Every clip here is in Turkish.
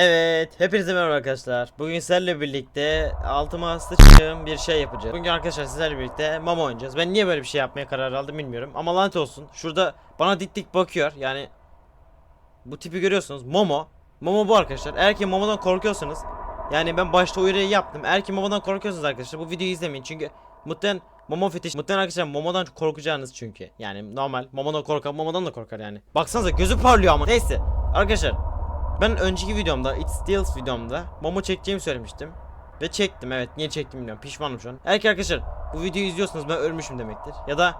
Evet, hepinize merhaba arkadaşlar. Bugün sizlerle birlikte altıma sıçtığım bir şey yapacağız. Bugün arkadaşlar sizlerle birlikte mama oynayacağız. Ben niye böyle bir şey yapmaya karar aldım bilmiyorum. Ama lanet olsun. Şurada bana dik dik bakıyor. Yani bu tipi görüyorsunuz. Momo. Momo bu arkadaşlar. Eğer ki Momo'dan korkuyorsanız yani ben başta uyarıyı yaptım. Eğer ki Momo'dan korkuyorsanız arkadaşlar bu videoyu izlemeyin. Çünkü muhtemelen Momo fetiş. Muhtemelen arkadaşlar Momo'dan korkacağınız çünkü. Yani normal. Momo'dan korkan Momo'dan da korkar yani. Baksanıza gözü parlıyor ama. Neyse. Arkadaşlar ben önceki videomda It Steals videomda Momo çekeceğimi söylemiştim. Ve çektim evet niye çektim bilmiyorum pişmanım şu an. Eğer ki arkadaşlar bu videoyu izliyorsanız ben ölmüşüm demektir. Ya da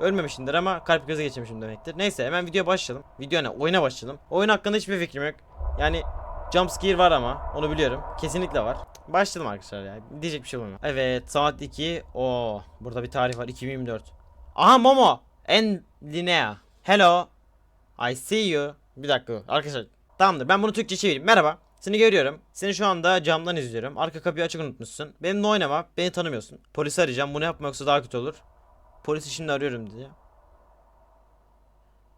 ölmemişimdir ama kalp göze geçirmişim demektir. Neyse hemen videoya başlayalım. Video ne? Oyuna başlayalım. Oyun hakkında hiçbir fikrim yok. Yani jumpscare var ama onu biliyorum. Kesinlikle var. Başlayalım arkadaşlar ya. Diyecek bir şey olmuyor. Evet saat 2. Oo burada bir tarih var 2024. Aha Momo and Linnea. Hello. I see you. Bir dakika arkadaşlar. Tamamdır ben bunu Türkçe çevireyim. Merhaba. Seni görüyorum. Seni şu anda camdan izliyorum. Arka kapıyı açık unutmuşsun. Benimle oynama. Beni tanımıyorsun. Polisi arayacağım. Bunu yapma yoksa daha kötü olur. Polisi şimdi arıyorum diye.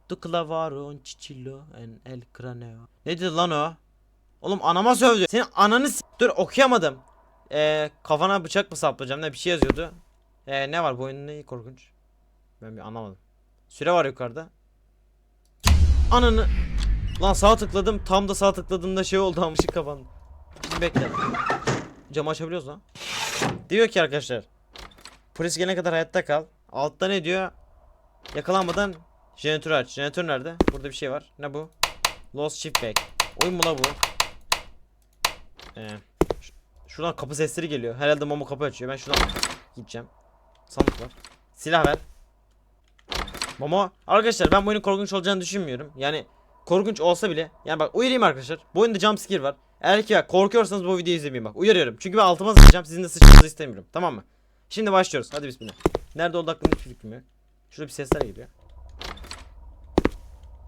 Tu clavaro un cicillo en el craneo. Ne dedi lan o? Oğlum anama sövdü. Senin ananı s- Dur okuyamadım. Ee, kafana bıçak mı saplayacağım ne bir şey yazıyordu. Ee, ne var bu oyunun korkunç? Ben bir anlamadım. Süre var yukarıda. Ananı. Lan sağ tıkladım. Tam da sağ tıkladığımda şey oldu ama ışık kapandı. Bekle. Camı açabiliyoruz lan. Diyor ki arkadaşlar. Polis gelene kadar hayatta kal. Altta ne diyor? Yakalanmadan jeneratörü aç. Jeneratör nerede? Burada bir şey var. Ne bu? Lost Chip Bag. Oyun mu la bu? Ee, şuradan kapı sesleri geliyor. Herhalde Momo kapı açıyor. Ben şuradan gideceğim. Sandık var. Silah ver. Momo. Arkadaşlar ben bu oyunun korkunç olacağını düşünmüyorum. Yani korkunç olsa bile. Yani bak uyarayım arkadaşlar. Bu oyunda jumpscare var. Eğer ki korkuyorsanız bu videoyu izlemeyin bak. Uyarıyorum. Çünkü ben altıma sıçacağım. Sizin de sıçmanızı istemiyorum. Tamam mı? Şimdi başlıyoruz. Hadi bismillah. Nerede olduğu hakkında hiçbir fikrim yok. Şurada bir sesler geliyor.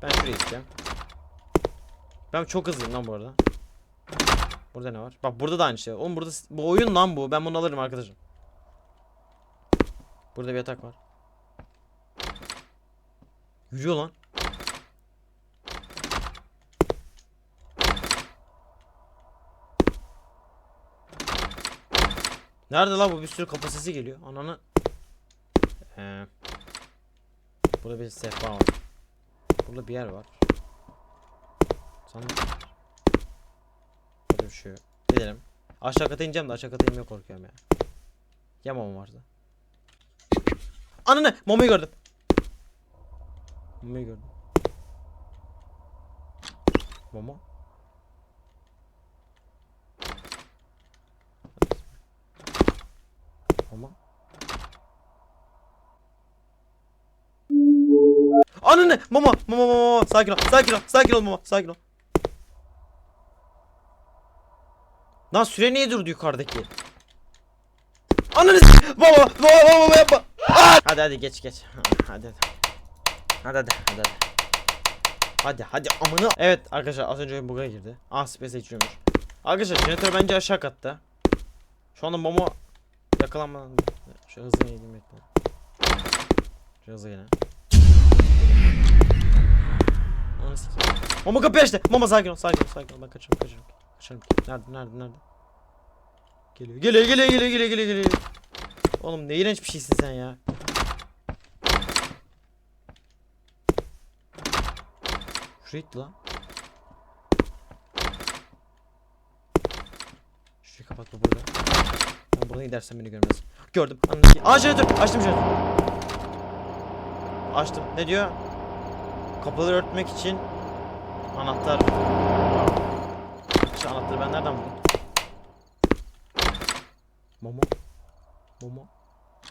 Ben şuraya gideceğim. Ben çok hızlıyım lan bu arada. Burada ne var? Bak burada da aynı şey. Oğlum burada bu oyun lan bu. Ben bunu alırım arkadaşım. Burada bir yatak var. Yürüyor lan. Nerede lan bu? Bir sürü kapı sesi geliyor. Ananı. Ee, burada bir sehpa var. Burada bir yer var. Sandık var. Burada bir şey yok. Gidelim. Aşağı kata ineceğim de aşağı kata inmeye korkuyorum ya. Ya mama vardı. Ananı! Momoyu gördüm. Momoyu gördüm. Momo. Momo. Ananı! Momo! Momo! Momo! Sakin ol! Sakin ol! Sakin ol Momo! Sakin ol! Lan süre niye durdu yukarıdaki? Ananı s- Baba! Baba! Baba! Yapma! Aa! Hadi hadi geç geç. Hadi hadi. Hadi hadi hadi hadi. Hadi hadi amına. Evet arkadaşlar az önce bug'a girdi. Ah space içiyormuş. Arkadaşlar jeneratör bence aşağı katta. Şu anda Momo yakalanmadan şu hızlı gideyim bekle. Şu hızlı gene. Ananı sikeyim. Momo kapıyı açtı. Momo sakin ol sakin ol sakin ol. Ben kaçıyorum kaçıyorum. Kaçarım. Nerede nerede nerede? Geliyor geliyor geliyor geliyor geliyor geliyor geliyor. Oğlum ne iğrenç bir şeysin sen ya. Şuraya gitti lan. Şurayı kapat bu burada. Ben buradan gidersem beni görmez. Gördüm. Anladım. Aa jeneratör. Açtım jeneratör. Açtım. Ne diyor? Kapıları örtmek için anahtar. Şu anahtarı ben nereden buldum? Momo. Momo.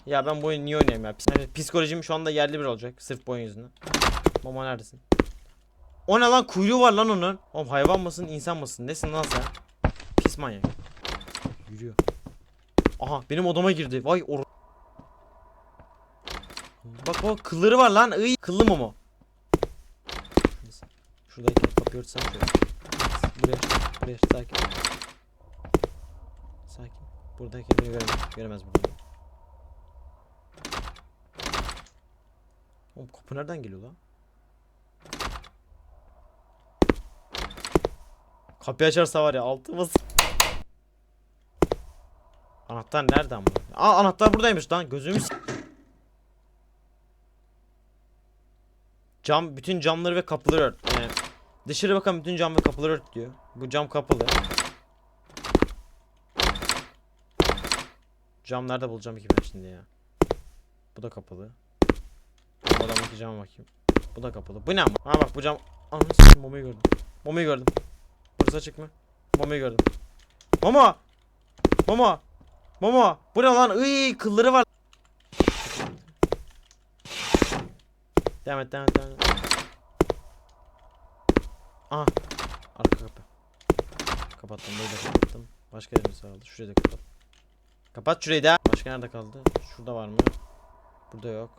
Ya ben bu oyunu niye oynayayım ya? Evet, psikolojim şu anda yerli bir olacak. Sırf bu oyun yüzünden. Momo neredesin? O ne lan? Kuyruğu var lan onun. Oğlum hayvan mısın, insan mısın? Nesin lan sen? Pis manyak. Yürüyor. Aha benim odama girdi. Vay or... Bak bak kılları var lan. Iy. Kıllı Momo. Şuradaki kapıyı şöyle. Buraya, buraya sakin. Sakin. Buradaki beni göremez. Göremez burada. Oğlum kapı nereden geliyor lan? Kapıyı açarsa var ya altımız. Anahtar nerede ama? Aa anahtar buradaymış lan. Gözümü s- Cam bütün camları ve kapıları ört. Dışarı bakan bütün cam ve kapıları ört diyor. Bu cam kapalı. Cam nerede bulacağım ki ben şimdi ya? Bu da kapalı. Bu adamdaki cama bakayım. Bu da kapalı. Bu ne ama? Ha bak bu cam. S**eyim Momo'yu gördüm. Momo'yu gördüm. Burası açık mı? Momo'yu gördüm. Momo! Momo! Momo! Bu ne lan? Iy kılları var. Devam et devam et devam et. Aha. Arka kapı. Kapattım böyle kapattım. Başka yerimiz kaldı. Şurayı da kapat. Kapat şurayı da. Başka nerede kaldı? Şurada var mı? Burada yok.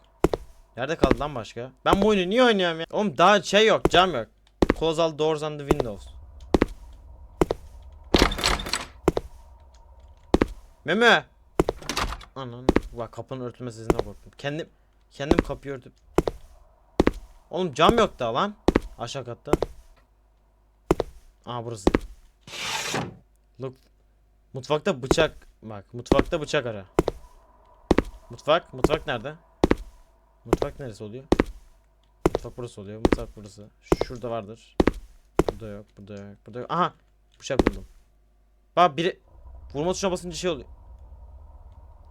Nerede kaldı lan başka? Ben bu oyunu niye oynuyorum ya? Oğlum daha şey yok, cam yok. Close all doors and the windows. Meme. Anan. Bak kapının örtülme sesine korktum. Kendim kendim kapıyı örtüp. Oğlum cam yok daha lan. Aşağı katta. Aa burası. Look. Mutfakta bıçak. Bak mutfakta bıçak ara. Mutfak. Mutfak nerede? Mutfak neresi oluyor? Mutfak burası oluyor. Mutfak burası. Şurada vardır. Burada yok. Burada yok. Burada yok. Aha. Bıçak buldum. Bak biri vurma tuşuna basınca şey oluyor.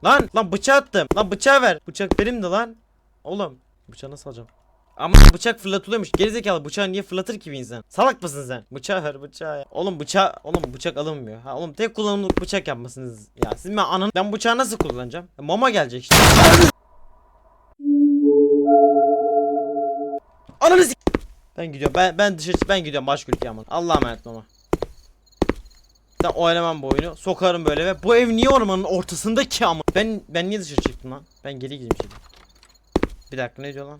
Lan lan bıçağı attım. Lan bıçağı ver. Bıçak benim de lan. Oğlum bıçağı nasıl alacağım? Ama bıçak fırlatılıyormuş. Gerizekalı bıçağı niye fırlatır ki bir insan? Salak mısın sen? Bıçağı ver bıçağı ya. Oğlum bıçağı oğlum bıçak alınmıyor. Ha oğlum tek kullanımlık bıçak yapmasınız. Ya siz ben ananı ben bıçağı nasıl kullanacağım? E, mama gelecek işte. Ananı Ben gidiyorum. Ben ben dışarı ben gidiyorum başka ülkeye aman. Allah'a emanet mama. Ben oynamam bu oyunu. Sokarım böyle ve bu ev niye ormanın ortasında ki ama? Ben ben niye dışarı çıktım lan? Ben geri gideyim şimdi. Bir dakika ne diyor lan?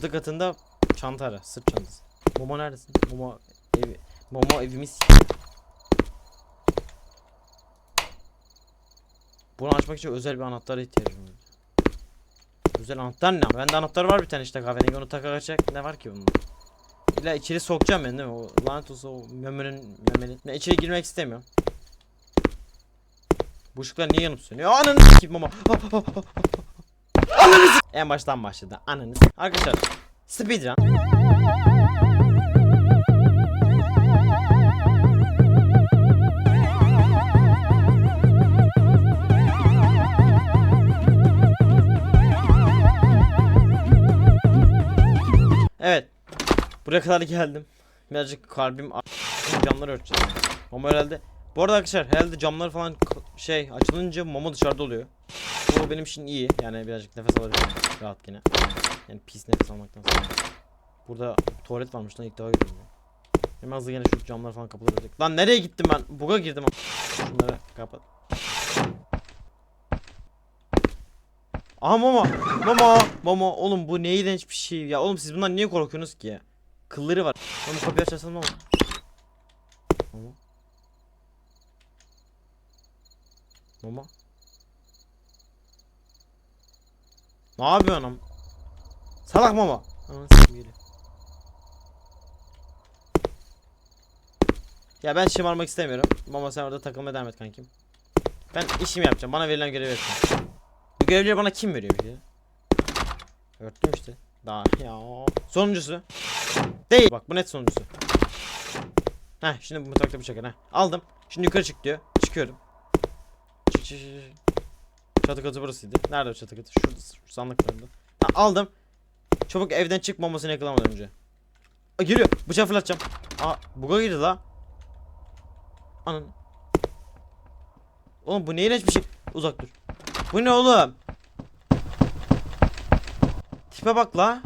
Çatı katında çanta ara. Sırt çantası. Momo neredesin? Momo evi. Momo evimiz. Bunu açmak için özel bir anahtara ihtiyacım var. Özel anahtar ne? Bende anahtar var bir tane işte kahverengi onu taka kaçacak. Ne var ki bunda? İlla içeri sokacağım ben değil mi? O lanet olsa o memenin memenin. Ben içeri girmek istemiyorum. Bu ışıklar niye yanıp sönüyor? Ananı s**eyim ama. Ananı s- En baştan başladı. Ananı s- Arkadaşlar speedrun. Evet. Buraya kadar geldim. Birazcık kalbim camları örteceğiz. Mama herhalde. Bu arada arkadaşlar herhalde camlar falan şey açılınca mama dışarıda oluyor. Bu benim için iyi. Yani birazcık nefes alabilirim rahat yine. Yani pis nefes almaktan sonra. Burada tuvalet varmış lan ilk defa ya. Hemen hızlı gene şu camlar falan kapalı olacak. Lan nereye gittim ben? Buga girdim. Şunları kapat. Aha mama. Mama. Mama. Oğlum bu ne iğrenç bir şey ya. Oğlum siz bundan niye korkuyorsunuz ki? Kılları var. Mama kapıyı açarsan. Mama. Mama. Ne yapıyorsun am? Salak mama. Ya ben şımarmak istemiyorum. Mama sen orada takılmaya devam et kankim. Ben işimi yapacağım. Bana verilen görevi yapacağım. Bu görevleri bana kim veriyor bir kere? Örttüm işte. Daha ya. Sonuncusu. Değil. Bak bu net sonuncusu. Heh şimdi bu mutfakta bıçak heh. Aldım. Şimdi yukarı çık diyor. Çıkıyorum. Çık çık çık. çık. Çatı katı burasıydı. Nerede o çatı katı? Şurada şu sandıklarında. Ha, aldım. Çabuk evden çık bombasını yakalamadan önce. Aa, geliyor. Bıçağı fırlatacağım. Aa buga girdi la. Anın. Oğlum bu ne iğrenç bir şey. Uzak dur. Bu ne oğlum? Tipe bak la.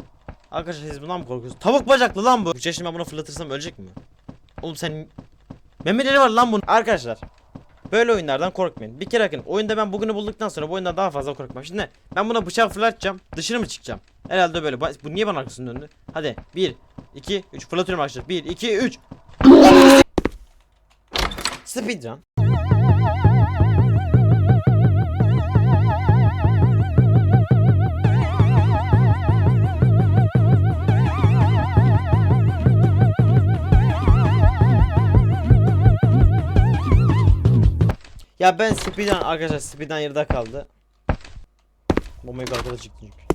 Arkadaşlar siz bundan mı korkuyorsunuz? Tavuk bacaklı lan bu. Yaşında ben bunu fırlatırsam ölecek mi? Oğlum sen... Memeleri var lan bunun. Arkadaşlar. Böyle oyunlardan korkmayın. Bir kere bakın oyunda ben bugünü bulduktan sonra bu oyundan daha fazla korkmam. Şimdi ben buna bıçak fırlatacağım. Dışarı mı çıkacağım? Herhalde böyle. Bu niye bana arkasını döndü? Hadi 1 2 3 fırlatıyorum arkadaşlar. 1 2 3 Speedrun. Ya ben speedrun arkadaşlar speedrun yarıda kaldı. Bombayı arkada çıktı çünkü.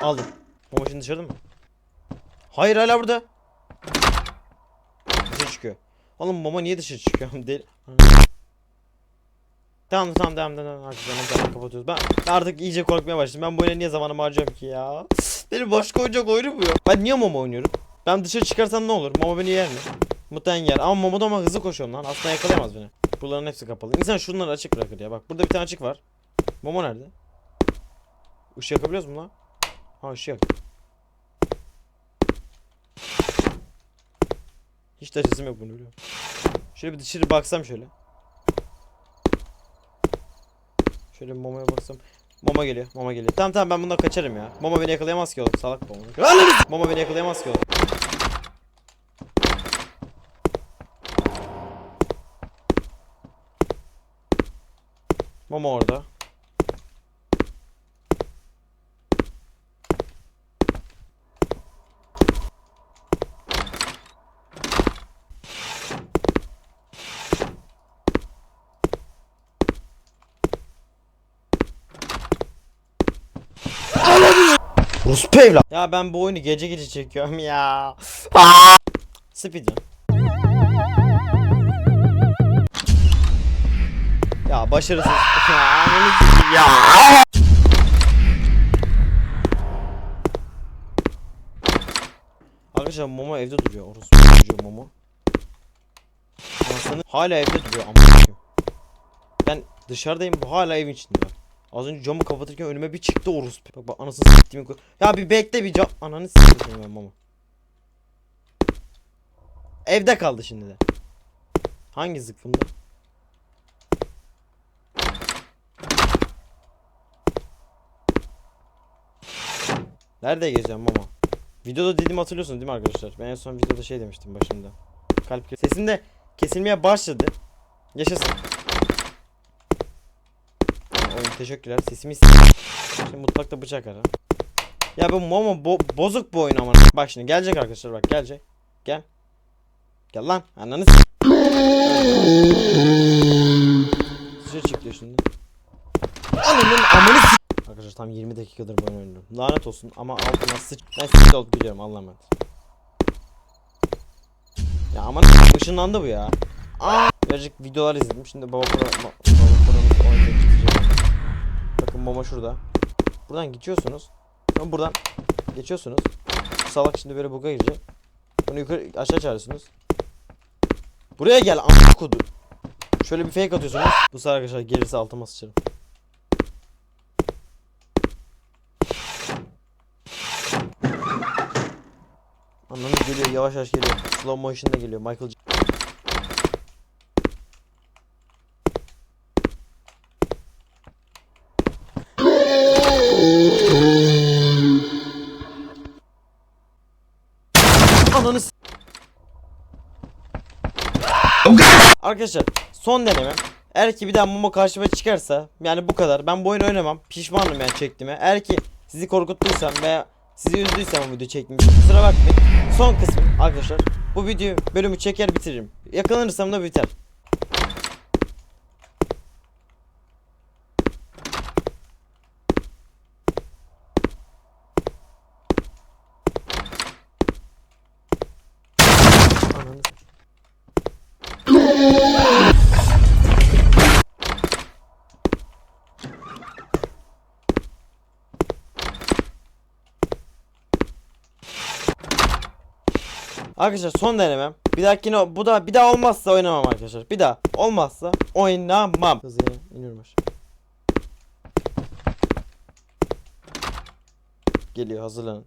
Aldım. Bomba şimdi dışarıda mı? Hayır hala burada. Dışarı çıkıyor. Oğlum bomba niye dışarı çıkıyor? Deli. Tamam tamam tamam tamam arkadaşlar tamam, kapatıyoruz. Ben, artık iyice korkmaya başladım. Ben bu oyuna niye zamanımı harcıyorum ki ya? Benim başka oyuncak oyunu bu ya. Ben niye Momo oynuyorum? Ben dışarı çıkarsam ne olur? Momo beni yer mi? Muhtemelen yer. Ama Momo'da ama hızlı koşuyorum lan. Aslında yakalayamaz beni. Buraların hepsi kapalı. İnsan şunları açık bırakır ya. Bak burada bir tane açık var. Momo nerede? Işığı yakabiliyoruz mu lan? Ha ışık yak. Hiç de açısım yok bunu biliyorum. Şöyle bir dışarı baksam şöyle. Şöyle bir Momo'ya baksam. Momo geliyor. Momo geliyor. Tamam tamam ben bundan kaçarım ya. Momo beni yakalayamaz ki oğlum. Salak Momo. S- Momo beni yakalayamaz ki oğlum. Momo orada. Ruspe evlat. Ya ben bu oyunu gece gece çekiyorum ya. Speedrun. Ya başarısız. Ya. Arkadaşlar Momo evde duruyor. Orası duruyor Momo. Anasını hala evde duruyor ama Ben dışarıdayım bu hala evin içinde. Az önce camı kapatırken önüme bir çıktı orospu. Bak bak anasını siktiğimi. Ya bir bekle bir cam. Ananı siktiğimi ben mama. Evde kaldı şimdi de. Hangi zıkkımda? Nerede gezeceğim mama? Videoda dediğimi hatırlıyorsunuz değil mi arkadaşlar? Ben en son videoda şey demiştim başında. Kalp sesim de kesilmeye başladı. Yaşasın. Oyun teşekkürler. Sesimi. Şimdi mutfakta bıçak ara. Ya bu Momo bo- bozuk bu oyun ama. Bak şimdi gelecek arkadaşlar bak gelecek. Gel. Gel lan. Ananı Dışarı çıktı şimdi. Ananın amını Arkadaşlar tam 20 dakikadır bu oynuyorum. Lanet olsun ama altıma sıç. Ben sıç olup gidiyorum Allah'a emanet. Ya aman ışınlandı bu ya. Aa, birazcık videolar izledim. Şimdi baba pro, oyunda gideceğim. Bakın mama şurada. Buradan geçiyorsunuz. Buradan geçiyorsunuz. Bu salak şimdi böyle buga girecek. Bunu yukarı aşağı çağırıyorsunuz. Buraya gel amına kodu. Şöyle bir fake atıyorsunuz. Bu sefer arkadaşlar gelirse altıma sıçarım. Geliyor yavaş yavaş geliyor. Slow motion'da geliyor. Michael Ananı Arkadaşlar son deneme. Eğer ki bir daha Momo karşıma çıkarsa yani bu kadar. Ben bu oyunu oynamam. Pişmanım yani çektiğime. Eğer ki sizi korkuttuysam veya sizi üzdüysem bu video çekmiş. Kusura bakmayın. Son kısmı arkadaşlar. Bu video bölümü çeker bitiririm. Yakalanırsam da biter. Ananı Arkadaşlar son denemem. Bir dahakine bu da bir daha olmazsa oynamam arkadaşlar. Bir daha olmazsa oynamam. Hızlıya iniyorum aşağı. Geliyor hazırlanın.